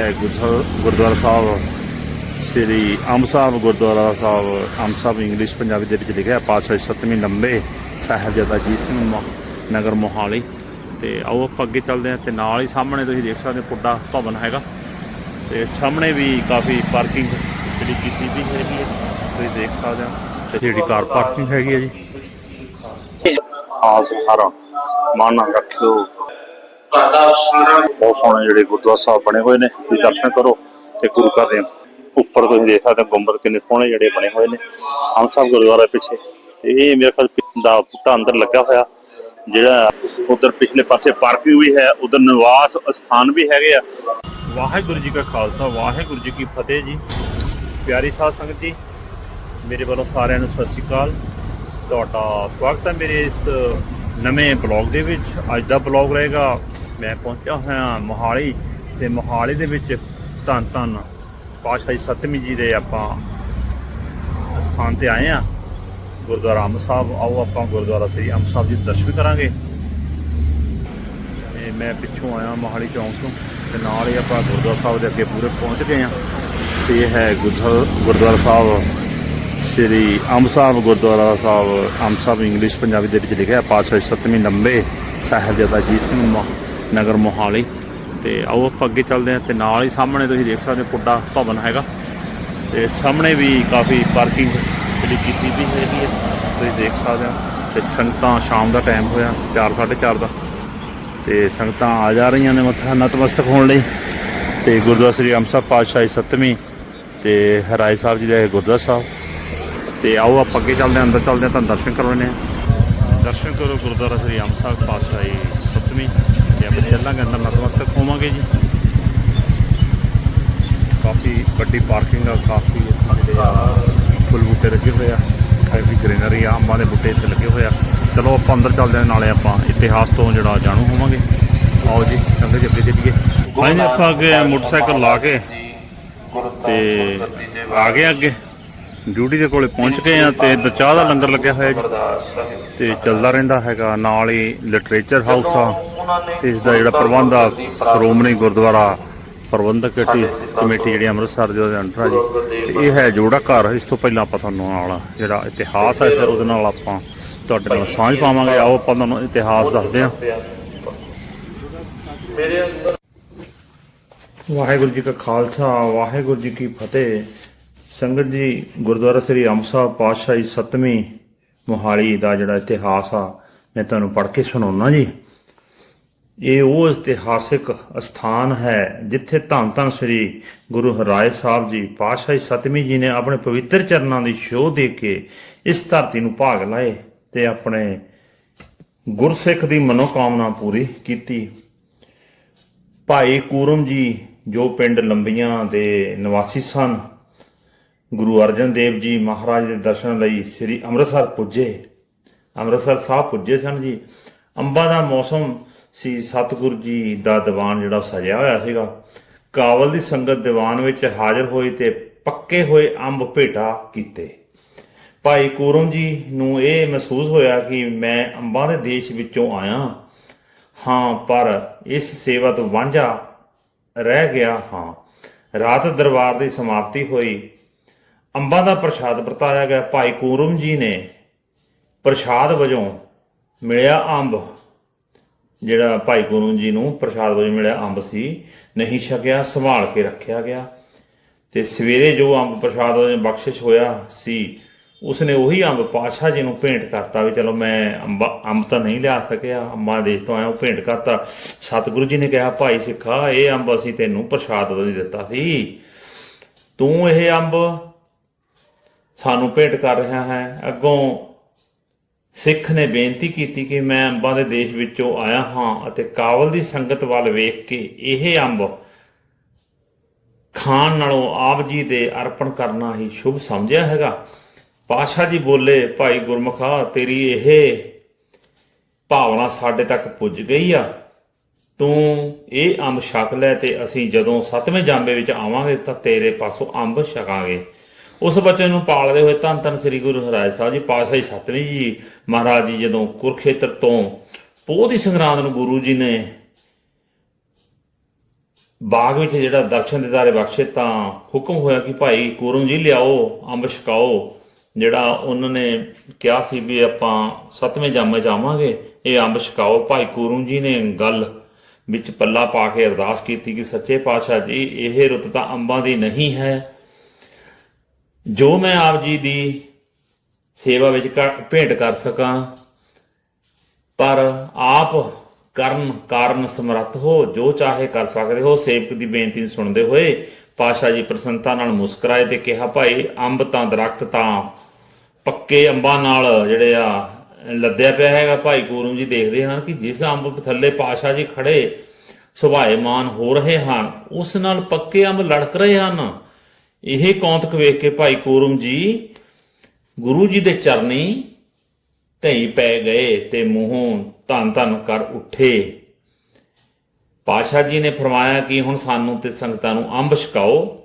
ਹੈ ਗੁਰਦੁਆਰਾ ਸਾਹਿਬ, ਸ੍ਰੀ ਅੰਬ ਸਾਹਿਬ, ਗੁਰਦੁਆਰਾ ਸਾਹਿਬ, ਅੰਬ ਸਾਹਿਬ ਇੰਗਲਿਸ਼ ਪੰਜਾਬੀ ਦੇ ਵਿੱਚ ਲਿਖਿਆ ਪਾਤਸ਼ਾਹ ਸਤਵੀਂ ਲੰਬੇ ਸਾਹਿਬਜ਼ਾਦਾ ਜੀ ਸਿੰਘ ਮੋ- ਨਗਰ ਮੋਹਾਲੀ। ਤੇ ਆਓ ਆਪਾਂ ਅੱਗੇ ਚੱਲਦੇ ਹਾਂ ਤੇ ਨਾਲ ਹੀ ਸਾਹਮਣੇ ਤੁਸੀਂ ਦੇਖ ਸਕਦੇ ਹੋ ਪੁੱਡਾ ਭਵਨ ਹੈਗਾ। ਤੇ ਸਾਹਮਣੇ ਵੀ ਕਾਫੀ ਪਾਰਕਿੰਗ ਜਿਹੜੀ ਕੀਤੀ ਵੀ ਹੈਗੀ ਹੈ, ਤੁਸੀਂ ਦੇਖ ਸਕਦੇ ਹੋ। ਤੇ ਜਿਹੜੀ ਕਾਰ ਪਾਰਕਿੰਗ ਹੈਗੀ ਹੈ ਜੀ। ਆਸ ਹਰਾ, ਮਾਨ ਰੱਖਿਓ। ਬਹੁਤ ਸੋਹਣੇ ਜਿਹੜੇ ਗੁਰਦੁਆਰਾ ਸਾਹਿਬ ਬਣੇ ਹੋਏ ਨੇ ਤੁਸੀਂ ਦਰਸ਼ਨ ਕਰੋ ਤੇ ਗੁਰੂ ਘਰ ਦੇ ਉੱਪਰ ਤੁਸੀਂ ਦੇਖ ਸਕਦੇ ਹੋ ਗੁੰਬਦ ਕਿੰਨੇ ਸੋਹਣੇ ਜਿਹੜੇ ਬਣੇ ਹੋਏ ਨੇ। ਹਮ ਸਾਹਿਬ ਗੁਰਦੁਆਰਾ ਪਿੱਛੇ। ਤੇ ਇਹ ਮੇਰੇ ਖਿਆਲ ਦਾ ਪੁੱਟਾ ਅੰਦਰ ਲੱਗਾ ਹੋਇਆ ਜਿਹੜਾ ਉਧਰ ਪਿਛਲੇ ਪਾਸੇ ਪਾਰਕਿੰਗ ਵੀ ਹੈ ਉਧਰ ਨਿਵਾਸ ਸਥਾਨ ਵੀ ਹੈਗੇ ਆ। ਵਾਹਿਗੁਰੂ ਜੀ ਕਾ ਖਾਲਸਾ ਵਾਹਿਗੁਰੂ ਜੀ ਕੀ ਫਤਿਹ ਜੀ। ਪਿਆਰੀ ਸਾਧ ਸੰਗਤ ਜੀ ਮੇਰੇ ਵੱਲੋਂ ਸਾਰਿਆਂ ਨੂੰ ਸਤਿ ਸ਼੍ਰੀ ਅਕਾਲ। ਤੁਹਾਡਾ ਸਵਾਗਤ ਹੈ ਮੇਰੇ ਇਸ ਨਵੇਂ ਬਲੌਗ ਦੇ ਵਿੱਚ ਅੱਜ ਦਾ ਬਲੌਗ ਰਹੇਗਾ। ਮੈਂ ਪਹੁੰਚਿਆ ਹੋਇਆ ਮੋਹਾਲੀ ਤੇ ਮੋਹਾਲੀ ਦੇ ਵਿੱਚ ਧੰਨ ਧੰਨ ਪਾਤਸ਼ਾਹੀ ਸਤਮੀ ਜੀ ਦੇ ਆਪਾਂ ਸਥਾਨ ਤੇ ਆਏ ਆ ਗੁਰਦੁਆਰਾ ਅੰਬ ਸਾਹਿਬ, ਆਓ ਆਪਾਂ ਗੁਰਦੁਆਰਾ ਸ੍ਰੀ ਅੰਬ ਸਾਹਿਬ ਜੀ ਦੇ ਦਰਸ਼ਨ ਕਰਾਂਗੇ। ਤੇ ਮੈਂ ਪਿੱਛੋਂ ਆਇਆ ਮੋਹਾਲੀ ਚੌਂਕ ਤੋਂ ਤੇ ਨਾਲ ਹੀ ਆਪਾਂ ਗੁਰਦੁਆਰਾ ਸਾਹਿਬ ਦੇ ਅੱਗੇ ਪੂਰੇ ਪਹੁੰਚ ਗਏ ਆ ਤੇ ਇਹ ਹੈ ਗੁਰਦੁਆਰਾ ਗੁਰਦੁਆਰਾ ਸਾਹਿਬ। ਸ੍ਰੀ ਅੰਬ ਸਾਹਿਬ ਗੁਰਦੁਆਰਾ ਸਾਹਿਬ ਅੰਬ ਸਾਹਿਬ ਇੰਗਲਿਸ਼ ਪੰਜਾਬੀ ਦੇ ਵਿੱਚ ਲਿਖਿਆ ਹੈ ਪਾਤਸ਼ਾਹ ਸਤਵੀਂ ਲੰਬੇ ਸਾਹਿਬਜ਼ਾਦਾ ਅਜੀਤ ਸਿੰਘ ਮੋ- ਨਗਰ ਮੋਹਾਲੀ। ਤੇ ਆਓ ਆਪਾਂ ਅੱਗੇ ਚੱਲਦੇ ਹਾਂ ਤੇ ਨਾਲ ਹੀ ਸਾਹਮਣੇ ਤੁਸੀਂ ਦੇਖ ਸਕਦੇ ਹੋ ਪੁੱਡਾ ਭਵਨ ਹੈਗਾ। ਤੇ ਸਾਹਮਣੇ ਵੀ ਕਾਫੀ ਪਾਰਕਿੰਗ ਜਿਹੜੀ ਕੀਤੀ ਵੀ ਹੈਗੀ ਹੈ, ਤੁਸੀਂ ਦੇਖ ਸਕਦੇ ਹੋ। ਤੇ ਸੰਗਤਾਂ ਸ਼ਾਮ ਦਾ ਟਾਈਮ ਹੋਇਆ 4:30 ਦਾ। ਤੇ ਸੰਗਤਾਂ ਆ ਜਾ ਰਹੀਆਂ ਨੇ ਮੱਥਾ ਨਤਮਸਤਕ ਹੋਣ ਲਈ। ਤੇ ਗੁਰਦੁਆਰਾ ਸ੍ਰੀ ਅੰਬ ਸਾਹਿਬ ਪਾਤਸ਼ਾਹੀ ਸਤਵੀਂ ਤੇ ਹਰਾਏ ਸਾਹਿਬ ਜੀ ਦਾ ਇਹ ਗੁਰਦੁਆਰਾ ਸਾਹਿਬ। ਤੇ ਆਓ ਆਪਾਂ ਅੱਗੇ ਚੱਲਦੇ ਅੰਦਰ ਚੱਲਦੇ ਹਾਂ ਤੁਹਾਨੂੰ ਦਰਸ਼ਨ ਕਰਵਾਉਣੇ ਆ ਦਰਸ਼ਨ ਕਰੋ ਗੁਰਦੁਆਰਾ ਸ੍ਰੀ ਅੰਬ ਸਾਹਿਬ ਪਾਤਸ਼ਾਹੀ ਸਤਵੀਂ। ਤੇ ਆਪਾਂ ਚੱਲਾਂਗੇ ਅੰਦਰ ਨਤਮਸਤਕ ਹੋਵਾਂਗੇ ਜੀ। ਕਾਫੀ ਵੱਡੀ ਪਾਰਕਿੰਗ ਆ ਕਾਫੀ ਇੱਥੇ ਜਿਹੜੇ ਆ ਫੁੱਲ ਬੂਟੇ ਲੱਗੇ ਹੋਏ ਆ। ਕਾਫੀ ਗ੍ਰੀਨਰੀ ਆ ਅੰਬਾਂ ਦੇ ਬੂਟੇ ਇੱਥੇ ਲੱਗੇ ਹੋਏ ਆ। ਚਲੋ ਆਪਾਂ ਅੰਦਰ ਚੱਲਦੇ ਹਾਂ ਨਾਲੇ ਆਪਾਂ ਇਤਿਹਾਸ ਤੋਂ ਜਿਹੜਾ ਜਾਣੂ ਹੋਵਾਂਗੇ। ਆਓ ਜੀ ਸੰਗਤ ਜੀ ਅੱਗੇ ਚੱਲੀਏ। ਹਾਂਜੀ ਆਪਾਂ ਅੱਗੇ ਮੋਟਰਸਾਈਕਲ ਲਾ ਕੇ ਤੇ ਆ ਗਏ ਅੱਗੇ। ਡਿਊਟੀ ਦੇ ਕੋਲੇ ਪਹੁੰਚ ਗਏ ਆ ਤੇ ਇੱਧਰ ਚਾਹ ਦਾ ਲੰਗਰ ਲੱਗਿਆ ਹੋਇਆ ਜੀ। ਤੇ ਚੱਲਦਾ ਰਹਿੰਦਾ ਹੈਗਾ ਨਾਲ ਹੀ ਲਿਟਰੇਚਰ ਹਾਊਸ ਆ। ਤੇ ਇਸ ਦਾ ਜਿਹੜਾ ਪ੍ਰਬੰਧ ਆ ਸ਼੍ਰੋਮਣੀ ਗੁਰਦੁਆਰਾ ਪ੍ਰਬੰਧਕ ਕਮੇਟੀ ਜਿਹੜੀ ਅੰਮ੍ਰਿਤਸਰ ਦੇ ਅੰਡਰ ਆ ਜੀ। ਇਹ ਹੈ ਜੋੜਾ ਘਰ ਇਸ ਤੋਂ ਪਹਿਲਾਂ ਆਪਾਂ ਤੁਹਾਨੂੰ ਨਾਲ ਜਿਹੜਾ ਇਤਿਹਾਸ ਹੈ ਫਿਰ ਉਹਦੇ ਨਾਲ ਆਪਾਂ ਤੁਹਾਡੇ ਨਾਲ ਸਾਂਝ ਪਾਵਾਂਗੇ। ਆਓ ਆਪਾਂ ਤੁਹਾਨੂੰ ਇਤਿਹਾਸ ਦੱਸਦੇ ਹਾਂ। ਵਾਹਿਗੁਰੂ ਜੀ ਕਾ ਖਾਲਸਾ ਵਾਹਿਗੁਰੂ ਜੀ ਕੀ ਫਤਿਹ। ਸੰਗਤ ਜੀ ਗੁਰਦੁਆਰਾ ਸ੍ਰੀ ਅੰਮ੍ਰਿਤਸਰ ਪਾਤਸ਼ਾਹੀ ਸਤਵੀਂ ਮੋਹਾਲੀ ਦਾ ਜਿਹੜਾ ਇਤਿਹਾਸ ਆ, ਮੈਂ ਤੁਹਾਨੂੰ ਪੜ੍ਹ ਕੇ ਸੁਣਾਉਣਾ ਜੀ। ਇਹ ਉਹ ਇਤਿਹਾਸਿਕ ਸਥਾਨ ਹੈ ਜਿੱਥੇ ਧੰਨ ਧੰਨ ਸ੍ਰੀ ਗੁਰੂ ਹਰਾਏ ਸਾਹਿਬ ਜੀ ਪਾਤਸ਼ਾਹੀ ਸਤਵੀਂ ਜੀ ਨੇ ਆਪਣੇ ਪਵਿੱਤਰ ਚਰਨਾਂ ਦੀ ਸ਼ੋਅ ਦੇ ਕੇ ਇਸ ਧਰਤੀ ਨੂੰ ਭਾਗ ਲਾਏ ਤੇ ਆਪਣੇ ਗੁਰਸਿੱਖ ਦੀ ਮਨੋਕਾਮਨਾ ਪੂਰੀ ਕੀਤੀ। ਭਾਈ ਕੂਰਮ ਜੀ ਜੋ ਪਿੰਡ ਲੰਬੀਆਂ ਦੇ ਨਿਵਾਸੀ ਸਨ ਗੁਰੂ ਅਰਜਨ ਦੇਵ ਜੀ ਮਹਾਰਾਜ ਦੇ ਦਰਸ਼ਨ ਲਈ ਸ੍ਰੀ ਅੰਮ੍ਰਿਤਸਰ ਪੁੱਜੇ। ਅੰਮ੍ਰਿਤਸਰ ਸਾਹਿਬ ਪੁੱਜੇ ਸਨ ਜੀ। ਅੰਬਾਂ ਦਾ ਮੌਸਮ ਸੀ, ਸਤਿਗੁਰੂ ਜੀ ਦਾ ਦੀਵਾਨ ਜਿਹੜਾ ਸਜਿਆ ਹੋਇਆ ਸੀਗਾ। ਕਾਬਲ ਦੀ ਸੰਗਤ ਦੀਵਾਨ ਵਿੱਚ ਹਾਜ਼ਰ ਹੋਈ ਤੇ ਪੱਕੇ ਹੋਏ ਅੰਬ ਭੇਟਾ ਕੀਤੇ। ਭਾਈ ਕੂਰਮ ਜੀ ਨੂੰ ਇਹ ਮਹਿਸੂਸ ਹੋਇਆ ਕਿ ਮੈਂ ਅੰਬਾਂ ਦੇ ਦੇਸ਼ ਵਿੱਚੋਂ ਆਇਆ। ਹਾਂ, ਪਰ ਇਸ ਸੇਵਾ ਤੋਂ ਵਾਂਝਾ ਰਹਿ ਗਿਆ ਹਾਂ। ਰਾਤ ਦਰਬਾਰ ਦੀ ਸਮਾਪਤੀ ਹੋਈ। ਅੰਬਾਂ ਦਾ ਪ੍ਰਸ਼ਾਦ ਵਰਤਾਇਆ ਗਿਆ। ਭਾਈ ਕੂਰਮ ਜੀ ਨੇ ਪ੍ਰਸ਼ਾਦ ਵਜੋਂ ਮਿਲਿਆ ਅੰਬ। ਜਿਹੜਾ ਭਾਈ ਕੂਰਮ ਜੀ ਨੂੰ ਪ੍ਰਸ਼ਾਦ ਵਜੋਂ ਮਿਲਿਆ ਅੰਬ ਸੀ, ਨਹੀਂ ਛਕਿਆ, ਸੰਭਾਲ ਕੇ ਰੱਖਿਆ ਗਿਆ। ਤੇ ਸਵੇਰੇ ਜੋ ਅੰਬ ਪ੍ਰਸ਼ਾਦ ਵਜੋਂ ਬਖਸ਼ਿਸ਼ ਹੋਇਆ ਸੀ, ਉਸਨੇ ਉਹੀ ਅੰਬ ਪਾਤਸ਼ਾਹ ਜੀ ਨੂੰ ਭੇਂਟ ਕਰਤਾ ਵੀ ਚਲੋ ਮੈਂ ਅੰਬ ਅੰਬ ਤਾਂ ਨਹੀਂ ਲਿਆ ਸਕਿਆ, ਅੰਬਾਂ ਦੇਸ਼ ਤੋਂ ਆਇਆ, ਉਹ ਭੇਂਟ ਕਰਤਾ। ਸਤਿਗੁਰੂ ਜੀ ਨੇ ਕਿਹਾ, ਭਾਈ ਸਿੱਖਾ, ਇਹ ਅੰਬ ਅਸੀਂ ਤੈਨੂੰ ਪ੍ਰਸ਼ਾਦ ਵਜੋਂ ਦਿੱਤਾ ਸੀ। ਤੂੰ ਇਹ ਅੰਬ ਸਾਨੂੰ ਭੇਟ ਕਰ ਰਿਹਾ ਹੈ। ਅੱਗੋਂ ਸਿੱਖ ਨੇ ਬੇਨਤੀ ਕੀਤੀ ਕਿ ਮੈਂ ਅੰਬਾਂ ਦੇ ਦੇਸ਼ ਵਿੱਚੋਂ ਆਇਆ ਹਾਂ ਅਤੇ ਕਾਬਲ ਦੀ ਸੰਗਤ ਵੱਲ ਵੇਖ ਕੇ ਇਹ ਅੰਬ ਖਾਣ ਨਾਲੋਂ ਆਪ ਜੀ ਦੇ ਅਰਪਣ ਕਰਨਾ ਹੀ ਸ਼ੁਭ ਸਮਝਿਆ ਹੈਗਾ। ਪਾਸ਼ਾ ਜੀ ਬੋਲੇ, ਭਾਈ ਗੁਰਮੁਖਾ, ਤੇਰੀ ਇਹ ਭਾਵਨਾ ਸਾਡੇ ਤੱਕ ਪੁੱਜ ਗਈ ਆ। ਤੂੰ ਇਹ ਅੰਬ ਛਕ ਲੈ ਤੇ ਅਸੀਂ ਜਦੋਂ ਸੱਤਵੇਂ ਜਾਂਬੇ ਵਿੱਚ ਆਵਾਂਗੇ ਤਾਂ ਤੇਰੇ ਪਾਸੋਂ ਅੰਬ ਛਕਾਂਗੇ। ਉਸ ਬੱਚੇ ਨੂੰ ਪਾਲਦੇ ਹੋਏ ਧੰਨ ਧੰਨ ਸ੍ਰੀ ਗੁਰੂ ਹਰਿ ਸਾਹਿਬ ਜੀ, ਪਾਤਸ਼ਾਹੀ ਸਤਵੀਂ ਜੀ ਮਹਾਰਾਜ ਜੀ ਜਦੋਂ ਕੁਰਖੇਤਰ ਤੋਂ ਪੋਹ ਦੀ ਸੰਗਰਾਂਦ ਨੂੰ ਗੁਰੂ ਜੀ ਨੇ ਬਾਗ ਵਿੱਚ ਜਿਹੜਾ ਦਰਸ਼ਨ ਦਿਦਾਰੇ ਬਖਸ਼ੇ ਤਾਂ ਹੁਕਮ ਹੋਇਆ ਕਿ ਭਾਈ ਕੂਰਮ ਜੀ ਲਿਆਓ, ਅੰਬ ਛਕਾਓ, ਜਿਹੜਾ ਉਹਨਾਂ ਨੇ ਕਿਹਾ ਸੀ ਵੀ ਆਪਾਂ ਸੱਤਵੇਂ ਜਾਮੇ ਜਾਵਾਂਗੇ ਇਹ ਅੰਬ ਛਕਾਓ। ਭਾਈ ਕੂਰਮ ਜੀ ਨੇ ਗੱਲ ਵਿੱਚ ਪੱਲਾ ਪਾ ਕੇ ਅਰਦਾਸ ਕੀਤੀ ਕਿ ਸੱਚੇ ਪਾਤਸ਼ਾਹ ਜੀ, ਇਹ ਰੁੱਤ ਤਾਂ ਅੰਬਾਂ ਦੀ ਨਹੀਂ ਹੈ। ਜੋ ਮੈਂ ਆਪ ਜੀ ਦੀ ਸੇਵਾ ਵਿੱਚ ਭੇਟ ਕਰ ਸਕਾਂ, ਪਰ ਆਪ ਕਰਨ ਕਾਰਨ ਸਮਰੱਥ ਹੋ, ਜੋ ਚਾਹੇ ਕਰ ਸਕਦੇ ਹੋ, ਸੇਵਕ ਦੀ ਬੇਨਤੀ ਨੂੰ ਸੁਣਦੇ ਹੋਏ ਪਾਸ਼ਾ ਜੀ ਪ੍ਰਸੰਨਤਾ ਨਾਲ ਮੁਸਕਰਾਏ ਤੇ ਕਿਹਾ, ਭਾਈ, ਅੰਬ ਤਾਂ ਦਰਖਤ ਤਾਂ ਪੱਕੇ ਅੰਬਾਂ ਨਾਲ ਜਿਹੜੇ ਆ, ਲੱਦਿਆ ਪਿਆ ਹੈਗਾ। ਭਾਈ ਗੁਰੂ ਜੀ ਦੇਖਦੇ ਹਨ ਕਿ ਜਿਸ ਅੰਬ ਥੱਲੇ ਪਾਸ਼ਾ ਜੀ ਖੜੇ ਸੁਭਾਏਮਾਨ ਹੋ ਰਹੇ ਹਨ, ਉਸ ਨਾਲ ਪੱਕੇ ਅੰਬ ਲੜਕ ਰਹੇ ਹਨ। ਇਹ ਕੌਂਤਕ ਵੇਖ ਕੇ ਭਾਈ ਕੂਰਮ ਜੀ ਗੁਰੂ ਜੀ ਦੇ ਚਰਨੀ ਧਈ ਪੈ ਗਏ ਤੇ ਮੂੰਹੋਂ ਧੰਨ ਧੰਨ ਕਰ ਉੱਠੇ। ਪਾਸ਼ਾ ਜੀ ਨੇ ਫਰਮਾਇਆ ਕਿ ਹੁਣ ਸਾਨੂੰ ਤੇ ਸੰਗਤਾਂ ਨੂੰ ਅੰਬ ਛਕਾਓ।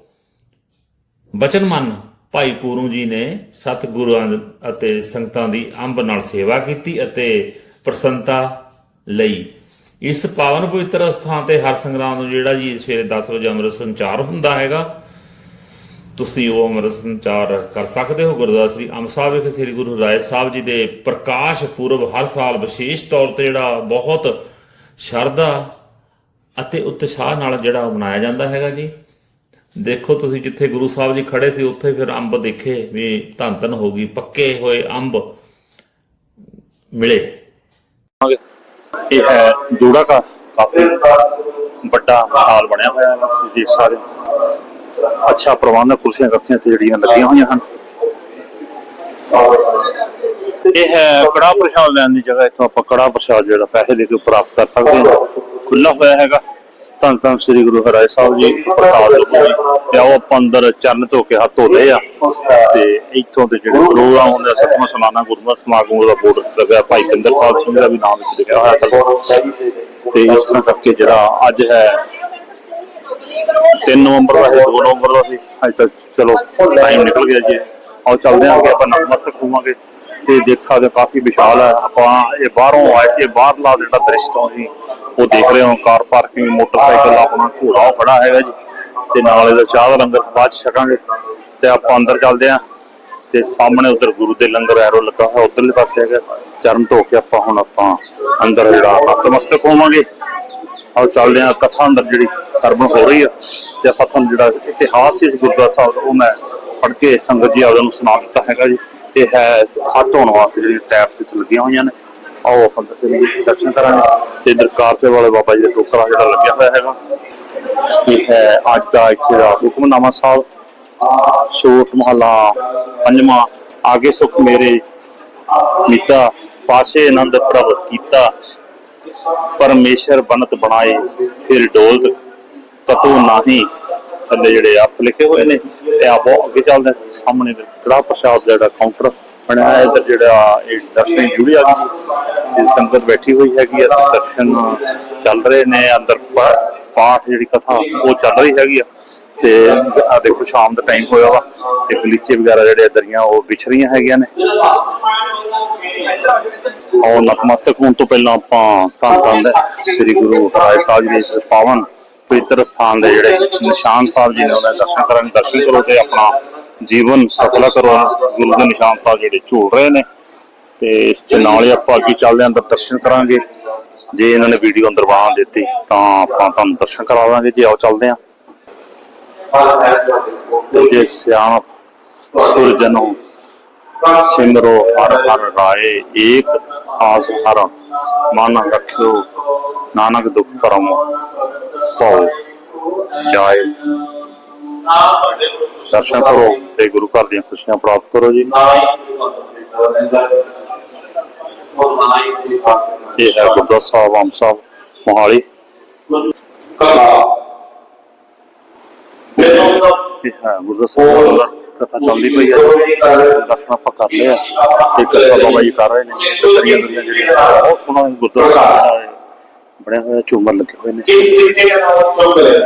ਬਚਨ ਮੰਨ ਭਾਈ ਕੂਰੂ ਜੀ ਨੇ ਸਤਿਗੁਰਾਂ ਅਤੇ ਸੰਗਤਾਂ ਦੀ ਅੰਬ ਨਾਲ ਸੇਵਾ ਕੀਤੀ ਅਤੇ ਪ੍ਰਸੰਨਤਾ ਲਈ। ਇਸ ਪਾਵਨ ਪਵਿੱਤਰ ਸਥਾਨ ਤੇ ਹਰ ਸੰਗਰਾਮ ਨੂੰ ਜਿਹੜਾ ਜੀ ਸਵੇਰੇ 10 ਵਜੇ ਅੰਮ੍ਰਿਤ ਸੰਚਾਰ ਹੁੰਦਾ ਹੈਗਾ ਤੁਸੀਂ ਉਹ ਅੰਮ੍ਰਿਤ ਸੰਚਾਰ ਕਰ ਸਕਦੇ ਹੋ, ਗੁਰਦੁਆਰਾ ਸ੍ਰੀ ਅੰਬ ਸਾਹਿਬ ਵਿਖੇ ਸ੍ਰੀ ਗੁਰੂ ਰਾਏ ਸਾਹਿਬ ਜੀ ਦੇ ਪ੍ਰਕਾਸ਼ ਪੁਰਬ ਹਰ ਸਾਲ ਵਿਸ਼ੇਸ਼ ਤੌਰ ਤੇ ਜਿਹੜਾ ਬਹੁਤ ਸ਼ਰਧਾ ਅਤੇ ਉਤਸ਼ਾਹ ਨਾਲ ਜਿਹੜਾ ਮਨਾਇਆ ਜਾਂਦਾ ਹੈਗਾ ਜੀ। ਦੇਖੋ ਤੁਸੀਂ ਜਿੱਥੇ ਗੁਰੂ ਸਾਹਿਬ ਜੀ ਖੜੇ ਸੀ, ਉੱਥੇ ਫਿਰ ਅੰਬ ਦੇਖੇ ਵੀ ਧੰਨ ਧੰਨ ਹੋ ਗਈ, ਪੱਕੇ ਹੋਏ ਅੰਬ ਮਿਲੇ। ਇਹ ਹੈ ਜੋੜਾ ਘਰ, ਕਾਫੀ ਵੱਡਾ ਹਾਲ ਬਣਿਆ ਹੋਇਆ ਹੈ, ਤੁਸੀਂ ਦੇਖ ਸਕਦੇ ਹੋ। ਅੱਛਾ ਪ੍ਰਬੰਧ ਕੁਰਸੀਆਂ ਕਰਸੀਆਂ ਤੇ ਜਿਹੜੀਆਂ ਲੱਗੀਆਂ ਹੋਈਆਂ ਹਨ। ਇਹ ਹੈ ਕੜਾ ਪ੍ਰਸ਼ਾਦ ਲੈਣ ਦੀ ਜਗ੍ਹਾ, ਇੱਥੋਂ ਆਪਾਂ ਕੜਾ ਪ੍ਰਸ਼ਾਦ ਜਿਹੜਾ ਪੈਸੇ ਦੇ ਕੇ ਪ੍ਰਾਪਤ ਕਰ ਸਕਦੇ ਹਾਂ। ਖੁੱਲਾ ਹੋਇਆ ਹੈਗਾ। ਧੰਨ ਧੰਨ ਸ੍ਰੀ ਗੁਰੂ ਹਰਾਏ ਸਾਹਿਬ ਜੀ, ਪ੍ਰਸਾਦ ਲਓ ਤੇ ਆਓ ਆਪਾਂ ਅੰਦਰ ਚਰਨ ਧੋ ਕੇ ਹੱਥ ਧੋ ਲਏ ਆ। ਤੇ ਇੱਥੋਂ ਦੇ ਜਿਹੜੇ ਪ੍ਰੋਗਰਾਮ ਹੁੰਦੇ ਆ ਸਤਵਾਂ ਸਲਾਨਾ ਗੁਰਮਤਿ ਸਮਾਗਮ ਦਾ ਬੋਰਡ ਲੱਗਾ ਭਾਈ ਕੰਦਰਪਾਲ ਸਿੰਘ ਦਾ ਵੀ ਨਾਮ ਵਿੱਚ ਲਿਖਿਆ ਹੋਇਆ ਤੇ ਇਸ ਤਰ੍ਹਾਂ ਕਰਕੇ ਜਿਹੜਾ ਅੱਜ ਹੈ 3 ਨਵੰਬਰ ਦਾ ਹੈ 2 ਨਵੰਬਰ ਦਾ ਸੀ। ਅੱਜ ਤੱਕ ਚਲੋ ਟਾਈਮ ਨਿਕਲ ਗਿਆ ਜੀ। ਆਓ ਚੱਲਦੇ ਹਾਂ ਆਪਾਂ ਨਤਮਸਤਕ ਹੋਵਾਂਗੇ ਤੇ ਦੇਖਾ ਤੇ ਕਾਫੀ ਵਿਸ਼ਾਲ ਹੈ। ਆਪਾਂ ਇਹ ਬਾਹਰੋਂ ਆਏ ਸੀ ਬਾਹਰਲਾ ਜਿਹੜਾ ਦ੍ਰਿਸ਼ ਤੋਂ ਸੀ ਉਹ ਦੇਖ ਰਹੇ ਹੋ, ਕਾਰ ਪਾਰਕਿੰਗ, ਮੋਟਰਸਾਈਕਲ, ਆਪਣਾ ਘੋੜਾ ਖੜਾ ਹੈਗਾ ਜੀ। ਤੇ ਨਾਲ ਇਹਦਾ ਚਾਹ ਦਾ ਲੰਗਰ ਬਾਅਦ ਚ ਛਕਾਂਗੇ। ਤੇ ਆਪਾਂ ਅੰਦਰ ਚੱਲਦੇ ਹਾਂ ਤੇ ਸਾਹਮਣੇ ਉਧਰ ਗੁਰੂ ਦੇ ਲੰਗਰ ਐਰੋ ਲੱਗਾ ਹੋਇਆ, ਉਧਰਲੇ ਪਾਸੇ ਹੈਗਾ। ਚਰਨ ਧੋ ਕੇ ਆਪਾਂ ਹੁਣ ਆਪਾਂ ਅੰਦਰ ਜਿਹੜਾ ਨਤਮਸਤਕ ਹੋਵਾਂਗੇ ਆਓ ਚੱਲਦੇ ਹਾਂ ਕਥਾ ਅੰਦਰ ਜਿਹੜੀ ਸਰਵਣ ਹੋ ਰਹੀ ਹੈ ਤੇ ਆਪਾਂ ਤੁਹਾਨੂੰ ਜਿਹੜਾ ਇਤਿਹਾਸ ਸੀ ਇਸ ਗੁਰਦੁਆਰਾ ਸਾਹਿਬ ਦਾ, ਉਹ ਮੈਂ ਪੜ੍ਹ ਕੇ ਸੰਗਤ ਜੀ ਆਪ ਨੂੰ ਸੁਣਾ ਦਿੱਤਾ ਹੈਗਾ ਜੀ। ਇਹ ਹੈ ਹੱਥ ਧੋਣ ਵਾਸਤੇ ਜਿਹੜੀ ਟੈਪਸ ਇੱਥੇ ਲੱਗੀਆਂ ਹੋਈਆਂ ਨੇ। ਆਓ ਆਪਾਂ ਅੰਦਰ ਦਰਸ਼ਨ ਕਰਾਂਗੇ। ਤੇ ਇਧਰ ਕਾਰਸੇ ਵਾਲੇ ਬਾਬਾ ਜੀ ਦਾ ਟੋਕਰਾ ਜਿਹੜਾ ਲੱਗਿਆ ਹੋਇਆ ਹੈਗਾ। ਇਹ ਹੈ ਅੱਜ ਦਾ ਇੱਥੇ ਦਾ ਹੁਕਮਨਾਮਾ ਸਾਹਿਬ। ਛੋਟ ਮਹਲਾ, ਪੰਜਵਾਂ, ਆਗੇ ਸੁਖ ਮੇਰੇ ਮੀਤਾ ਪਾਸੇ ਆਨੰਦ ਪ੍ਰਭ ਕੀਤਾ। ਪਰਮੇਸ਼ਰ ਬਨਤ ਬਣਾਏ, ਫਿਰ ਡੋਲਤ ਕਤੋ ਨਾਹੀ। ਥੱਲੇ ਜਿਹੜੇ ਅਰਥ ਲਿਖੇ ਹੋਏ ਨੇ ਤੇ ਆਪੋ ਅੱਗੇ ਚੱਲਦੇ ਸਾਹਮਣੇ ਕੜਾ ਪ੍ਰਸ਼ਾਦ ਦਾ ਜਿਹੜਾ ਕਾਊਂਟਰ ਬਣਿਆ ਹੈ ਇੱਧਰ ਜਿਹੜਾ ਇਹ ਦਰਸ਼ਨ ਜੁੜੀ ਆ। ਗਈ ਸੰਗਤ ਬੈਠੀ ਹੋਈ ਹੈਗੀ ਆ, ਦਰਸ਼ਨ ਚੱਲ ਰਹੇ ਨੇ। ਅੰਦਰ ਪਾਠ ਜਿਹੜੀ ਕਥਾ, ਉਹ ਚੱਲ ਰਹੀ ਹੈਗੀ ਆ। ਤੇ ਆ ਦੇਖੋ ਸ਼ਾਮ ਦਾ ਟਾਈਮ ਹੋਇਆ ਵਾ ਤੇ ਗਲੀਚੇ ਵਗੈਰਾ ਜਿਹੜੇ ਆ ਦਰੀਆਂ ਉਹ ਵਿਛ ਰਹੀਆਂ ਹੈਗੀਆਂ ਨੇ। ਔਰ ਨਤਮਸਤਕ ਹੋਣ ਤੋਂ ਪਹਿਲਾਂ ਆਪਾਂ ਧੰਨ ਧੰਨ ਸ੍ਰੀ ਗੁਰੂ ਰਾਏ ਸਾਹਿਬ ਜੀ ਦੇ ਪਾਵਨ ਪਵਿੱਤਰ ਸਥਾਨ ਦੇ ਜਿਹੜੇ ਨਿਸ਼ਾਨ ਸਾਹਿਬ ਜੀ ਨੇ ਉਹਨਾਂ ਦੇ ਦਰਸ਼ਨ ਕਰਨ, ਦਰਸ਼ਨ ਕਰੋ ਤੇ ਆਪਣਾ ਜੀਵਨ ਸਫਲਾ ਕਰੋ। ਗੁਰੂ ਦੇ ਨਿਸ਼ਾਨ ਸਾਹਿਬ ਜਿਹੜੇ ਝੂਲ ਰਹੇ ਨੇ ਤੇ ਇਸ ਦੇ ਨਾਲ ਹੀ ਆਪਾਂ ਅੱਗੇ ਚੱਲਦੇ ਆਂ ਅੰਦਰ ਦਰਸ਼ਨ ਕਰਾਂਗੇ। ਜੇ ਇਹਨਾਂ ਨੇ ਵੀਡੀਓ ਅੰਦਰ ਬਣਾ ਦਿੱਤੀ ਤਾਂ ਆਪਾਂ ਤੁਹਾਨੂੰ ਦਰਸ਼ਨ ਕਰਾ ਦਾਂਗੇ। ਜੀ ਆਓ ਚੱਲਦੇ ਆਂ ਤੇ ਸਿਆਣਪ, ਸੁਰਜਨੋ, ਸਿਮਰੋ, ਹਰ ਹਰ ਰਾਏ, ਏਕ ਆਸ ਹਰ ਮਨ ਰੱਖਿਓ, ਨਾਨਕ ਦੁਖ ਕਰਮ ਪਾਓ ਜਾਏ। ਦਰਸ਼ਨ ਕਰੋ ਤੇ ਗੁਰੂ ਘਰ ਦੀਆਂ ਖੁਸ਼ੀਆਂ ਪ੍ਰਾਪਤ ਕਰੋ ਜੀ। ਇਹ ਹੈ ਗੁਰਦੁਆਰਾ ਸਾਹਿਬ, ਆਮ ਸਾਹਿਬ, ਮੋਹਾਲੀ। ਇਹ ਹੈ ਗੁਰਦੁਆਰਾ ਸਾਹਿਬ ਦਾ ਕਥਾ ਚੱਲਦੀ ਪਈ ਹੈ ਦਰਸ਼ਨ ਆਪਾਂ ਕਰ ਲਿਆ ਤੇ ਕਥਾ ਬਾਬਾ ਜੀ ਕਰ ਰਹੇ ਨੇ ਦਰੀਆਂ ਦਰੀਆਂ ਜਿਹੜੀਆਂ ਬਹੁਤ ਸੋਹਣਾ ਗੁਰਦੁਆਰਾ ਬਣਿਆ ਹੋਇਆ ਝੂਮਰ ਲੱਗੇ ਹੋਏ ਨੇ। ਇਸ ਤਰੀਕੇ ਨਾਲ ਚੁੱਕ ਲੈ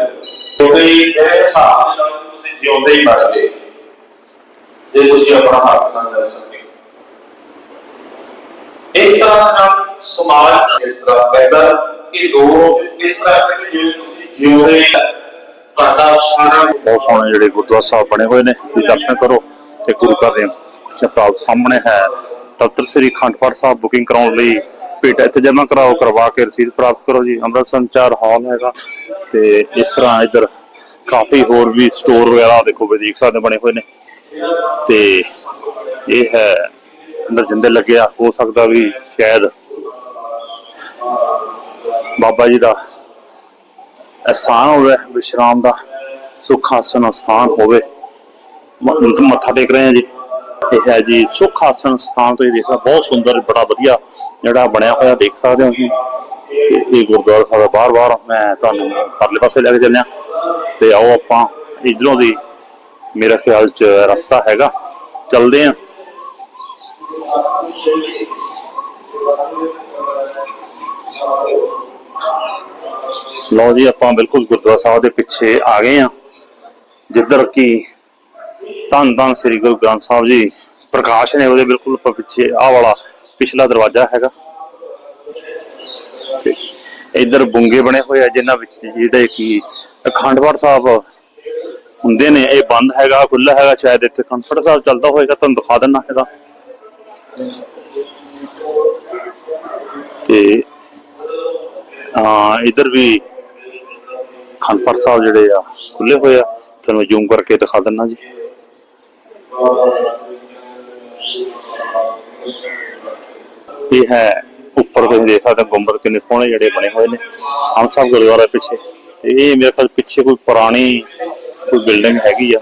ਕਿਉਂਕਿ ਇਹ ਹਿਸਾਬ ਦੇ ਨਾਲ ਤੁਸੀਂ ਜਿਉਂਦੇ ਹੀ ਮਰ ਜੇ ਤੁਸੀਂ ਆਪਣਾ ਹੱਥ ਨਾਲ ਲੈ ਸਕੇ ਇਸ ਤਰ੍ਹਾਂ ਨਾਲ ਸਮਾਜ ਇਸ ਤਰ੍ਹਾਂ ਪੈਦਾ ਇਹ ਦੋ ਇਸ ਤਰ੍ਹਾਂ ਕਿ ਜਿਵੇਂ ਤੁਸੀਂ ਜਿਉਂਦੇ ਹੀ ਬਹੁਤ ਸੋਹਣੇ ਜਿਹੜੇ ਗੁਰਦੁਆਰਾ ਸਾਹਿਬ ਬਣੇ ਹੋਏ ਨੇ, ਤੁਸੀਂ ਦਰਸ਼ਨ ਕਰੋ ਤੇ ਗੁਰੂ ਘਰ ਦੇ ਸਪਾਲ ਸਾਹਮਣੇ ਹੈ। ਤਖਤ ਸ੍ਰੀ ਅਖੰਡ ਸਾਹਿਬ ਬੁਕਿੰਗ ਕਰਾਉਣ ਲਈ ਭੇਟਾ ਇੱਥੇ ਜਮ੍ਹਾਂ ਕਰਾਓ, ਕਰਵਾ ਕੇ ਰਸੀਦ ਪ੍ਰਾਪਤ ਕਰੋ ਜੀ। ਅੰਮ੍ਰਿਤ ਸੰਚਾਰ ਹਾਲ ਹੈਗਾ ਤੇ ਇਸ ਤਰ੍ਹਾਂ ਇੱਧਰ ਕਾਫੀ ਹੋਰ ਵੀ ਸਟੋਰ ਵਗੈਰਾ, ਦੇਖੋ ਵੀ ਦੇਖ ਸਕਦੇ ਬਣੇ ਹੋਏ ਨੇ। ਤੇ ਇਹ ਹੈ, ਅੰਦਰ ਜਿੰਦੇ ਲੱਗਿਆ, ਹੋ ਸਕਦਾ ਵੀ ਸ਼ਾਇਦ ਬਾਬਾ ਜੀ ਦਾ ਅਸਥਾਨ ਹੋਵੇ ਵਿਸ਼ਰਾਮ ਦਾ ਸੁੱਖ ਆਸਨ ਸਥਾਨ ਹੋਵੇ। ਮੱਥਾ ਟੇਕ ਰਹੇ ਹਾਂ ਜੀ। ਇਹ ਹੈ ਜੀ ਸੁੱਖ ਆਸਨ ਸਥਾਨ ਤੁਸੀਂ ਦੇਖ ਸਕਦੇ ਹੋ, ਬਹੁਤ ਸੁੰਦਰ ਬੜਾ ਵਧੀਆ ਜਿਹੜਾ ਬਣਿਆ ਹੋਇਆ ਦੇਖ ਸਕਦੇ ਹੋ ਤੁਸੀਂ। ਇਹ ਗੁਰਦੁਆਰਾ ਸਾਹਿਬ ਦਾ ਬਾਹਰ ਬਾਹਰ ਮੈਂ ਤੁਹਾਨੂੰ ਪਰਲੇ ਪਾਸੇ ਲੈ ਕੇ ਚੱਲਿਆ। ਤੇ ਆਓ ਆਪਾਂ ਇਧਰੋਂ ਦੀ ਮੇਰੇ ਖਿਆਲ ਚ ਰਸਤਾ ਹੈਗਾ। ਚੱਲਦੇ ਆਂ ਲਓ ਜੀ, ਆਪਾਂ ਬਿਲਕੁਲ ਗੁਰਦੁਆਰਾ ਸਾਹਿਬ ਦੇ ਪਿੱਛੇ ਆ ਗਏ ਆ ਜਿੱਧਰ ਕੀ ਧੰਨ ਧੰਨ ਸ੍ਰੀ ਗੁਰੂ ਗ੍ਰੰਥ ਸਾਹਿਬ ਜੀ, ਪ੍ਰਕਾਸ਼ ਨੇ ਉਹਦੇ ਬਿਲਕੁਲ ਆਪਾਂ ਪਿੱਛੇ, ਆਹ ਵਾਲਾ ਪਿਛਲਾ ਦਰਵਾਜ਼ਾ ਹੈਗਾ। ਤੇ ਇੱਧਰ ਬੁੰਗੇ ਬਣੇ ਹੋਏ ਆ, ਜਿਨ੍ਹਾਂ ਵਿੱਚ ਜਿਹੜੇ ਕੀ ਅਖੰਡ ਪਾਠ ਸਾਹਿਬ ਹੁੰਦੇ ਨੇ, ਇਹ ਬੰਦ ਹੈਗਾ ਖੁੱਲਾ ਹੈਗਾ, ਸ਼ਾਇਦ ਇੱਥੇ ਅਖੰਡ ਪਾਠ ਸਾਹਿਬ ਚੱਲਦਾ ਹੋਏਗਾ, ਤੁਹਾਨੂੰ ਦਿਖਾ ਦਿੰਨਾ ਹੈਗਾ। ਤੇ, ਹਾਂ, ਇਧਰ ਵੀ ਖੰਡਪਰ ਸਾਹਿਬ ਜਿਹੜੇ ਆ ਖੁੱਲੇ ਹੋਏ ਆ। ਤੁਹਾਨੂੰ ਜ਼ੂਮ ਕਰਕੇ ਦਿਖਾ ਦਿੰਨਾ ਜੀ। ਇਹ ਹੈ ਉੱਪਰ ਤੁਸੀਂ ਦੇਖ ਸਕਦੇ ਗੁੰਬਦ ਕਿੰਨੇ ਸੋਹਣੇ ਜਿਹੜੇ ਬਣੇ ਹੋਏ ਨੇ। ਆਮ ਸਾਹਿਬ ਗੁਰਦੁਆਰਾ ਪਿੱਛੇ। ਇਹ ਮੇਰੇ ਖਿਆਲ ਪਿੱਛੇ ਕੋਈ ਪੁਰਾਣੀ ਕੋਈ ਬਿਲਡਿੰਗ ਹੈਗੀ ਆ।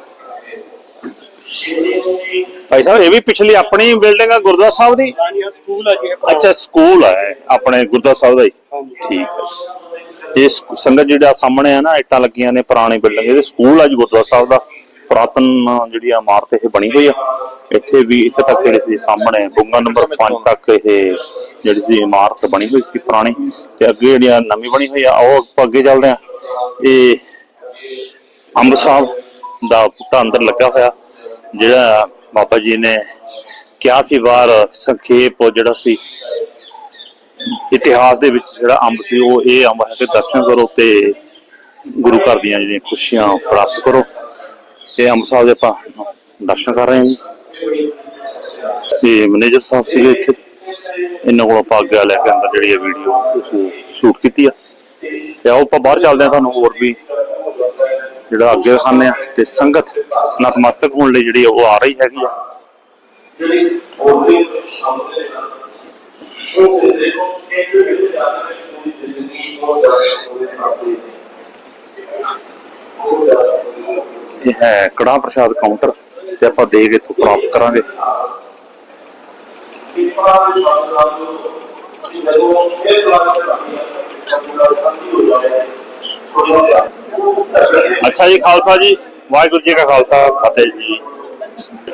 ਭਾਈ ਸਾਹਿਬ ਇਹ ਵੀ ਪਿਛਲੀ ਆਪਣੀ ਬਿਲਡਿੰਗ ਆ ਗੁਰਦੁਆਰਾ ਸਾਹਿਬ ਦੀ? ਸਕੂਲ ਹੈ ਜੀ। ਅੱਛਾ ਸਕੂਲ ਹੈ ਆਪਣੇ ਗੁਰਦੁਆਰਾ ਸਾਹਿਬ ਦਾ ਹੀ। ਠੀਕ ਹੈ ਇਹ ਸੰਗਤ ਜਿਹੜਾ ਸਾਹਮਣੇ ਆ ਨਾ, ਇੱਟਾਂ ਲੱਗੀਆਂ ਨੇ ਪੁਰਾਣੀ ਬਿਲਡਿੰਗ, ਇਹਦੇ ਸਕੂਲ ਆ ਜੀ ਗੁਰਦੁਆਰਾ ਸਾਹਿਬ ਦਾ। ਪੁਰਾਤਨ ਜਿਹੜੀ ਇਮਾਰਤ ਇਹ ਬਣੀ ਹੋਈ ਆ। ਇੱਥੇ ਵੀ, ਇੱਥੇ ਤੱਕ ਜਿਹੜੇ ਸੀ ਸਾਹਮਣੇ ਬੁੰਗਾ ਨੰਬਰ 5 ਤੱਕ ਇਹ ਜਿਹੜੀ ਸੀ ਇਮਾਰਤ ਬਣੀ ਹੋਈ ਸੀ ਪੁਰਾਣੀ। ਤੇ ਅੱਗੇ ਜਿਹੜੀਆਂ ਨਵੀਂ ਬਣੀ ਹੋਈ ਆ ਉਹ ਆਪਾਂ ਅੱਗੇ ਚੱਲਦੇ ਆ। ਇਹ ਅੰਬ ਸਾਹਿਬ ਦਾ ਬੂਟਾ ਅੰਦਰ ਲੱਗਾ ਹੋਇਆ, ਜਿਹੜਾ ਬਾਬਾ ਜੀ ਨੇ ਕਿਹਾ ਸੀ, ਵਾਰ ਸੰਖੇਪ ਜਿਹੜਾ ਸੀ ਇਤਿਹਾਸ ਦੇ ਵਿੱਚ ਜਿਹੜਾ ਅੰਬ ਸੀ, ਉਹ ਇਹ ਅੰਬ ਹੈ ਕਿ ਦਰਸ਼ਨ ਕਰੋ ਤੇ ਗੁਰੂ ਘਰ ਦੀਆਂ ਜਿਹੜੀਆਂ ਖੁਸ਼ੀਆਂ ਪ੍ਰਾਪਤ ਕਰੋ। ਇਹ ਅੰਬ ਸਾਹਿਬ ਦੇ ਆਪਾਂ ਦਰਸ਼ਨ ਕਰ ਰਹੇ ਹਾਂ ਜੀ। ਤੇ ਮੈਨੇਜਰ ਸਾਹਿਬ ਸੀਗੇ ਇੱਥੇ। ਇਹਨਾਂ ਕੋਲ ਆਪਾਂ ਅੱਗੇ ਲੈ ਕੇ ਅੰਦਰ ਜਿਹੜੀ ਇਹ ਵੀਡੀਓ ਸ਼ੂਟ ਕੀਤੀ ਆ। ਤੇ ਆਓ ਆਪਾਂ ਬਾਹਰ ਚੱਲਦੇ ਆ ਤੁਹਾਨੂੰ ਹੋਰ ਵੀ ਜਿਹੜਾ ਅੱਗੇ ਦਿਖਾਉਂਦੇ ਆ ਤੇ ਸੰਗਤ ਨਤਮਸਤਕ ਹੋਣ ਲਈ ਜਿਹੜੀ ਉਹ ਆ ਰਹੀ ਹੈਗੀ ਆ। ਜਿਹੜੀ ਉਹਦੇ ਸਾਹਮਣੇ ਨਾ ਇਹ ਹੈ ਕੜਾ ਪ੍ਰਸ਼ਾਦ ਕਾਊਂਟਰ ਤੇ ਆਪਾਂ ਦੇ ਕੇ ਇੱਥੋਂ ਪ੍ਰਾਪਤ ਕਰਾਂਗੇ। ਅੱਛਾ ਜੀ, ਖਾਲਸਾ ਜੀ, ਵਾਹਿਗੁਰੂ ਜੀ ਕਾ ਖਾਲਸਾ, ਫਤਿਹ ਜੀ।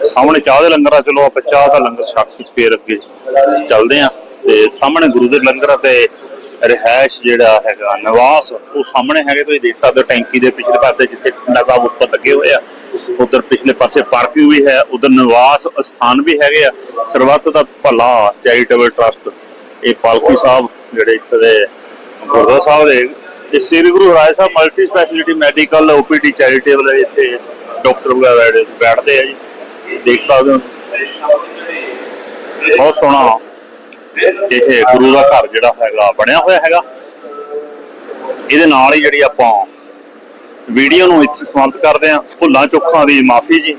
ਸਾਹਮਣੇ ਚਾਹ ਦੇ ਲੰਗਰ ਆ, ਚਲੋ ਆਪਾਂ ਚਾਹ ਦਾ ਲੰਗਰ ਛੱਕ ਕੇ ਫੇਰ ਅੱਗੇ ਚੱਲਦੇ ਆ। ਤੇ ਸਾਹਮਣੇ ਗੁਰੂ ਦੇ ਲੰਗਰ ਤੇ ਰਿਹਾਇਸ਼ ਜਿਹੜਾ ਹੈਗਾ, ਨਿਵਾਸ, ਉਹ ਸਾਹਮਣੇ ਹੈਗੇ ਤੁਸੀਂ ਦੇਖ ਸਕਦੇ ਹੋ, ਟੈਂਕੀ ਦੇ ਪਿਛਲੇ ਪਾਸੇ ਜਿੱਥੇ ਠੰਡਾ ਸਾਹਿਬ ਉੱਪਰ ਲੱਗੇ ਹੋਏ ਆ, ਉਧਰ ਪਿਛਲੇ ਪਾਸੇ ਪਾਰਕਿੰਗ ਵੀ ਹੈ, ਉਧਰ ਨਿਵਾਸ ਸਥਾਨ ਵੀ ਹੈਗੇ ਆ। ਸਰਬੱਤ ਦਾ ਭਲਾ, ਚੈਰੀਟੇਬਲ ਟਰਸਟ, ਇਹ ਪਾਲਕੀ ਸਾਹਿਬ ਜਿਹੜੇ ਇੱਥੇ ਦੇ ਗੁਰਦੁਆਰਾ ਸਾਹਿਬ ਦੇ ਇਹ Sri Guru Rai Sahib multi speciality medical, OPD, charitable ਇੱਥੇ, ਡਾਕਟਰ ਵਗੈਰਾ ਬੈਠਦੇ ਆ ਜੀ, ਦੇਖ ਸਕਦੇ ਹੋ। ਬਹੁਤ ਸੋਹਣਾ ਇਹ ਗੁਰੂ ਦਾ ਘਰ ਜਿਹੜਾ ਹੈਗਾ, ਬਣਿਆ ਹੋਇਆ ਹੈਗਾ। ਇਹਦੇ ਨਾਲ ਹੀ ਜਿਹੜੀ ਆਪਾਂ ਵੀਡੀਓ ਨੂੰ ਇੱਥੇ ਸਮਾਪਤ ਕਰਦੇ ਹਾਂ। ਭੁੱਲਾਂ ਚੁੱਕਾਂ ਦੀ ਮਾਫੀ ਜੀ।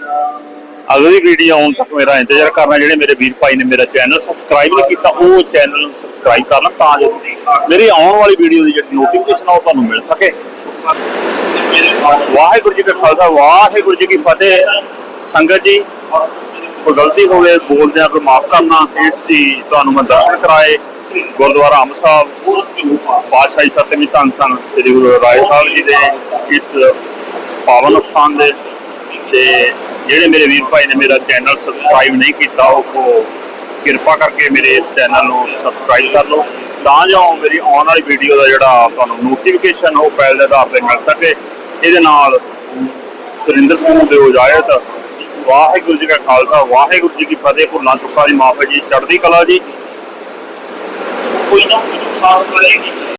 ਅਗਲੀ ਵੀਡੀਓ ਆਉਣ ਤੱਕ ਮੇਰਾ ਇੰਤਜ਼ਾਰ ਕਰਨਾ, ਜਿਹੜੇ ਮੇਰੇ ਵੀਰ ਭਾਈ ਨੇ ਮੇਰਾ ਚੈਨਲ ਸਬਸਕ੍ਰਾਈਬ ਨਹੀਂ ਕੀਤਾ, ਉਹ ਚੈਨਲ ਸਬਸਕ੍ਰਾਈਬ ਕਰ ਤਾਂ ਜੋ ਮੇਰੀ ਆਉਣ ਵਾਲੀ ਵੀਡੀਓ ਦੀ ਜਿਹੜੀ ਨੋਟੀਫਿਕੇਸ਼ਨ ਆ, ਉਹ ਤੁਹਾਨੂੰ ਮਿਲ ਸਕੇ। ਵਾਹਿਗੁਰੂ ਜੀ ਕਾ ਖਾਲਸਾ, ਵਾਹਿਗੁਰੂ ਜੀ ਕੀ ਫਤਿਹ। ਸੰਗਤ ਜੀ ਕੋਈ ਗਲਤੀ ਹੋਵੇ ਬੋਲਦਿਆਂ ਕੋਈ ਮਾਫ ਕਰਨਾ, ਇਸ ਸੀ ਤੁਹਾਨੂੰ ਮੈਂ ਦਰਸ਼ਨ ਕਰਾਏ। ਗੁਰਦੁਆਰਾ ਅੰਬ ਸਾਹਿਬ ਪਾਤਸ਼ਾਹੀ ਸਤਿਵੀਂ ਧੰਨ ਧੰਨ ਸ੍ਰੀ ਗੁਰੂ ਰਾਏ ਸਾਹਿਬ ਜੀ ਦੇ ਇਸ ਪਾਵਨ ਸਥਾਨ ਦੇ। ਤੇ ਜਿਹੜੇ ਮੇਰੇ ਵੀਰ ਭਾਈ ਨੇ ਮੇਰਾ ਚੈਨਲ ਸਬਸਕ੍ਰਾਈਬ ਨਹੀਂ ਕੀਤਾ, ਉਹ ਕਿਰਪਾ ਕਰਕੇ ਮੇਰੇ ਇਸ ਚੈਨਲ ਨੂੰ ਸਬਸਕ੍ਰਾਈਬ ਕਰ ਲਓ। ਤਾਂ ਜੋ ਮੇਰੀ ਆਉਣ ਵਾਲੀ ਵੀਡੀਓ ਦਾ ਜਿਹੜਾ ਤੁਹਾਨੂੰ ਨੋਟੀਫਿਕੇਸ਼ਨ ਉਹ ਪਹਿਲ ਦੇ ਆਧਾਰ ਤੇ ਮਿਲ ਸਕੇ। ਇਹਦੇ ਨਾਲ ਸੁਰਿੰਦਰ ਸਿੰਘ ਦੇ ਇਜਾਜ਼ਤ। ਵਾਹਿਗੁਰੂ ਜੀ ਕਾ ਖਾਲਸਾ, ਵਾਹਿਗੁਰੂ ਜੀ ਕੀ ਫਤਿਹ। ਭੁੱਲਾਂ ਚੁੱਕਾਂ ਦੀ ਮਾਫੀ ਜੀ, ਚੜ੍ਹਦੀ ਕਲਾ ਜੀ। ਕੋਈ ਨਾ ਕੋਈ ਸਾਥ ਮਿਲੇਗੀ